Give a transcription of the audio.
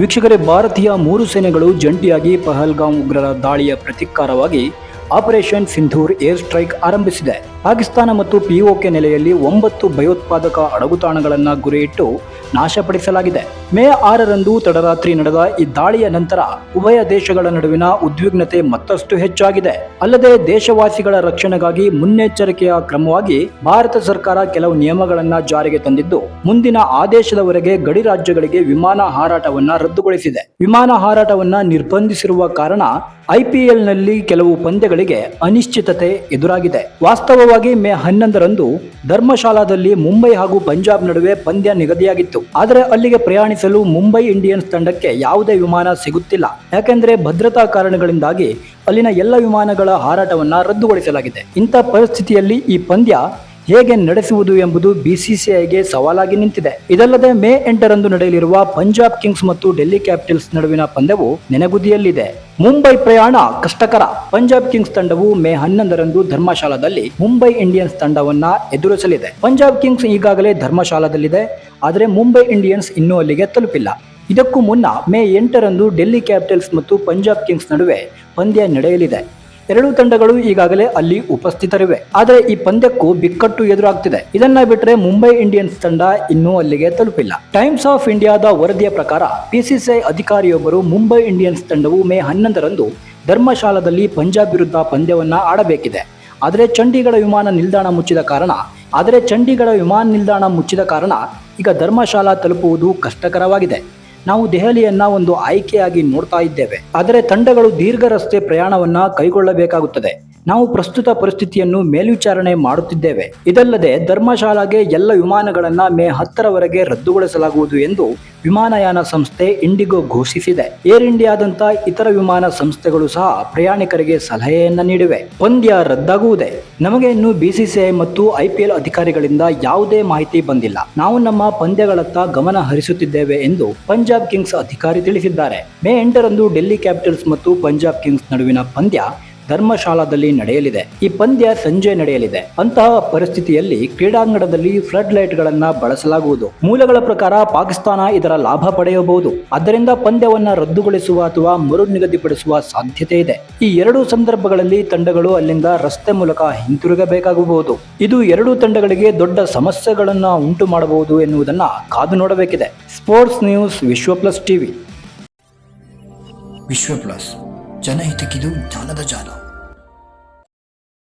ವೀಕ್ಷಕರೇ ಭಾರತೀಯ ಮೂರು ಸೇನೆಗಳು ಜಂಟಿಯಾಗಿ ಪಹಲ್ಗಾಂ ಉಗ್ರರ ದಾಳಿಯ ಪ್ರತೀಕಾರವಾಗಿ ಆಪರೇಷನ್ ಸಿಂಧೂರ್ ಏರ್ ಸ್ಟ್ರೈಕ್ ಆರಂಭಿಸಿದೆ. ಪಾಕಿಸ್ತಾನ ಮತ್ತು ಪಿಒಕೆ ನೆಲೆಯಲ್ಲಿ ಒಂಬತ್ತು ಭಯೋತ್ಪಾದಕ ಅಡಗುತಾಣಗಳನ್ನು ಗುರಿಯಿಟ್ಟು ನಾಶಪಡಿಸಲಾಗಿದೆ. ಮೇ ಆರರಂದು ತಡರಾತ್ರಿ ನಡೆದ ಈ ದಾಳಿಯ ನಂತರ ಉಭಯ ದೇಶಗಳ ನಡುವಿನ ಉದ್ವಿಗ್ನತೆ ಮತ್ತಷ್ಟು ಹೆಚ್ಚಾಗಿದೆ. ಅಲ್ಲದೆ ದೇಶವಾಸಿಗಳ ರಕ್ಷಣೆಗಾಗಿ ಮುನ್ನೆಚ್ಚರಿಕೆಯ ಕ್ರಮವಾಗಿ ಭಾರತ ಸರ್ಕಾರ ಕೆಲವು ನಿಯಮಗಳನ್ನು ಜಾರಿಗೆ ತಂದಿದ್ದು, ಮುಂದಿನ ಆದೇಶದವರೆಗೆ ಗಡಿ ರಾಜ್ಯಗಳಿಗೆ ವಿಮಾನ ಹಾರಾಟವನ್ನ ರದ್ದುಗೊಳಿಸಿದೆ. ವಿಮಾನ ಹಾರಾಟವನ್ನ ನಿರ್ಬಂಧಿಸಿರುವ ಕಾರಣ ಐಪಿಎಲ್ನಲ್ಲಿ ಕೆಲವು ಪಂದ್ಯಗಳಿಗೆ ಅನಿಶ್ಚಿತತೆ ಎದುರಾಗಿದೆ. ವಾಸ್ತವವಾಗಿ ಮೇ ಹನ್ನೊಂದರಂದು ಧರ್ಮಶಾಲಾದಲ್ಲಿ ಮುಂಬೈ ಹಾಗೂ ಪಂಜಾಬ್ ನಡುವೆ ಪಂದ್ಯ ನಿಗದಿಯಾಗಿತ್ತು. ಆದರೆ ಅಲ್ಲಿಗೆ ಪ್ರಯಾಣಿಸಲು ಮುಂಬೈ ಇಂಡಿಯನ್ಸ್ ತಂಡಕ್ಕೆ ಯಾವುದೇ ವಿಮಾನ ಸಿಗುತ್ತಿಲ್ಲ. ಯಾಕೆಂದ್ರೆ ಭದ್ರತಾ ಕಾರಣಗಳಿಂದಾಗಿ ಅಲ್ಲಿನ ಎಲ್ಲ ವಿಮಾನಗಳ ಹಾರಾಟವನ್ನ ರದ್ದುಗೊಳಿಸಲಾಗಿದೆ. ಇಂಥ ಪರಿಸ್ಥಿತಿಯಲ್ಲಿ ಈ ಪಂದ್ಯ ಹೇಗೆ ನಡೆಸುವುದು ಎಂಬುದು ಬಿಸಿಸಿಐಗೆ ಸವಾಲಾಗಿ ನಿಂತಿದೆ. ಇದಲ್ಲದೆ ಮೇ ಎಂಟರಂದು ನಡೆಯಲಿರುವ ಪಂಜಾಬ್ ಕಿಂಗ್ಸ್ ಮತ್ತು ಡೆಲ್ಲಿ ಕ್ಯಾಪಿಟಲ್ಸ್ ನಡುವಿನ ಪಂದ್ಯವು ನೆನೆಗುದಿಯಲ್ಲಿದೆ. ಮುಂಬೈ ಪ್ರಯಾಣ ಕಷ್ಟಕರ. ಪಂಜಾಬ್ ಕಿಂಗ್ಸ್ ತಂಡವು ಮೇ ಹನ್ನೊಂದರಂದು ಧರ್ಮಶಾಲಾದಲ್ಲಿ ಮುಂಬೈ ಇಂಡಿಯನ್ಸ್ ತಂಡವನ್ನ ಎದುರಿಸಲಿದೆ. ಪಂಜಾಬ್ ಕಿಂಗ್ಸ್ ಈಗಾಗಲೇ ಧರ್ಮಶಾಲಾದಲ್ಲಿದೆ, ಆದರೆ ಮುಂಬೈ ಇಂಡಿಯನ್ಸ್ ಇನ್ನೂ ಅಲ್ಲಿಗೆ ತಲುಪಿಲ್ಲ. ಇದಕ್ಕೂ ಮುನ್ನ ಮೇ ಎಂಟರಂದು ಡೆಲ್ಲಿ ಕ್ಯಾಪಿಟಲ್ಸ್ ಮತ್ತು ಪಂಜಾಬ್ ಕಿಂಗ್ಸ್ ನಡುವೆ ಪಂದ್ಯ ನಡೆಯಲಿದೆ. ಎರಡೂ ತಂಡಗಳು ಈಗಾಗಲೇ ಅಲ್ಲಿ ಉಪಸ್ಥಿತರಿವೆ. ಆದರೆ ಈ ಪಂದ್ಯಕ್ಕೂ ಬಿಕ್ಕಟ್ಟು ಎದುರಾಗ್ತಿದೆ. ಇದನ್ನ ಬಿಟ್ಟರೆ ಮುಂಬೈ ಇಂಡಿಯನ್ಸ್ ತಂಡ ಇನ್ನೂ ಅಲ್ಲಿಗೆ ತಲುಪಿಲ್ಲ. ಟೈಮ್ಸ್ ಆಫ್ ಇಂಡಿಯಾದ ವರದಿಯ ಪ್ರಕಾರ ಪಿಸಿಸಿಐ ಅಧಿಕಾರಿಯೊಬ್ಬರು ಮುಂಬೈ ಇಂಡಿಯನ್ಸ್ ತಂಡವು ಮೇ ಹನ್ನೊಂದರಂದು ಧರ್ಮಶಾಲಾದಲ್ಲಿ ಪಂಜಾಬ್ ವಿರುದ್ಧ ಪಂದ್ಯವನ್ನ ಆಡಬೇಕಿದೆ. ಆದರೆ ಚಂಡೀಗಢ ವಿಮಾನ ನಿಲ್ದಾಣ ಮುಚ್ಚಿದ ಕಾರಣ, ಆದರೆ ಚಂಡೀಗಢ ವಿಮಾನ ನಿಲ್ದಾಣ ಮುಚ್ಚಿದ ಕಾರಣ ಈಗ ಧರ್ಮಶಾಲಾ ತಲುಪುವುದು ಕಷ್ಟಕರವಾಗಿದೆ. ನಾವು ದೆಹಲಿಯನ್ನ ಒಂದು ಆಯ್ಕೆಯಾಗಿ ನೋಡ್ತಾ ಇದ್ದೇವೆ. ಆದರೆ ತಂಡಗಳು ದೀರ್ಘ ರಸ್ತೆ ಪ್ರಯಾಣವನ್ನ ಕೈಗೊಳ್ಳಬೇಕಾಗುತ್ತದೆ. ನಾವು ಪ್ರಸ್ತುತ ಪರಿಸ್ಥಿತಿಯನ್ನು ಮೇಲ್ವಿಚಾರಣೆ ಮಾಡುತ್ತಿದ್ದೇವೆ. ಇದಲ್ಲದೆ ಧರ್ಮಶಾಲಾಗೆ ಎಲ್ಲ ವಿಮಾನಗಳನ್ನು ಮೇ ಹತ್ತರವರೆಗೆ ರದ್ದುಗೊಳಿಸಲಾಗುವುದು ಎಂದು ವಿಮಾನಯಾನ ಸಂಸ್ಥೆ ಇಂಡಿಗೋ ಘೋಷಿಸಿದೆ. ಏರ್ ಇಂಡಿಯಾದಂತ ಇತರ ವಿಮಾನ ಸಂಸ್ಥೆಗಳು ಸಹ ಪ್ರಯಾಣಿಕರಿಗೆ ಸಲಹೆಯನ್ನ ನೀಡಿವೆ. ಪಂದ್ಯ ರದ್ದಾಗುವುದೇ. ನಮಗೆ ಇನ್ನು ಬಿಸಿಸಿಐ ಮತ್ತು ಐಪಿಎಲ್ ಅಧಿಕಾರಿಗಳಿಂದ ಯಾವುದೇ ಮಾಹಿತಿ ಬಂದಿಲ್ಲ. ನಾವು ನಮ್ಮ ಪಂದ್ಯಗಳತ್ತ ಗಮನ ಹರಿಸುತ್ತಿದ್ದೇವೆ ಎಂದು ಪಂಜಾಬ್ ಕಿಂಗ್ಸ್ ಅಧಿಕಾರಿ ತಿಳಿಸಿದ್ದಾರೆ. ಮೇ ಎಂಟರಂದು ಡೆಲ್ಲಿ ಕ್ಯಾಪಿಟಲ್ಸ್ ಮತ್ತು ಪಂಜಾಬ್ ಕಿಂಗ್ಸ್ ನಡುವಿನ ಪಂದ್ಯ ಧರ್ಮಶಾಲಾದಲ್ಲಿ ನಡೆಯಲಿದೆ. ಈ ಪಂದ್ಯ ಸಂಜೆ ನಡೆಯಲಿದೆ. ಅಂತಹ ಪರಿಸ್ಥಿತಿಯಲ್ಲಿ ಕ್ರೀಡಾಂಗಣದಲ್ಲಿ ಫ್ಲಡ್ ಲೈಟ್ಗಳನ್ನು ಬಳಸಲಾಗುವುದು. ಮೂಲಗಳ ಪ್ರಕಾರ ಪಾಕಿಸ್ತಾನ ಇದರ ಲಾಭ ಪಡೆಯಬಹುದು. ಅದರಿಂದ ಪಂದ್ಯವನ್ನ ರದ್ದುಗೊಳಿಸುವ ಅಥವಾ ಮರು ನಿಗದಿಪಡಿಸುವ ಸಾಧ್ಯತೆ ಇದೆ. ಈ ಎರಡೂ ಸಂದರ್ಭಗಳಲ್ಲಿ ತಂಡಗಳು ಅಲ್ಲಿಂದ ರಸ್ತೆ ಮೂಲಕ ಹಿಂತಿರುಗಬೇಕಾಗಬಹುದು. ಇದು ಎರಡೂ ತಂಡಗಳಿಗೆ ದೊಡ್ಡ ಸಮಸ್ಯೆಗಳನ್ನ ಉಂಟು ಮಾಡಬಹುದು ಎನ್ನುವುದನ್ನ ಕಾದು ನೋಡಬೇಕಿದೆ. Sports news Vishwa plus TV. Vishwa plus ಜನಹಿತಕ್ಕಿದು ಜ್ಞಾನದ ಜಾಲ.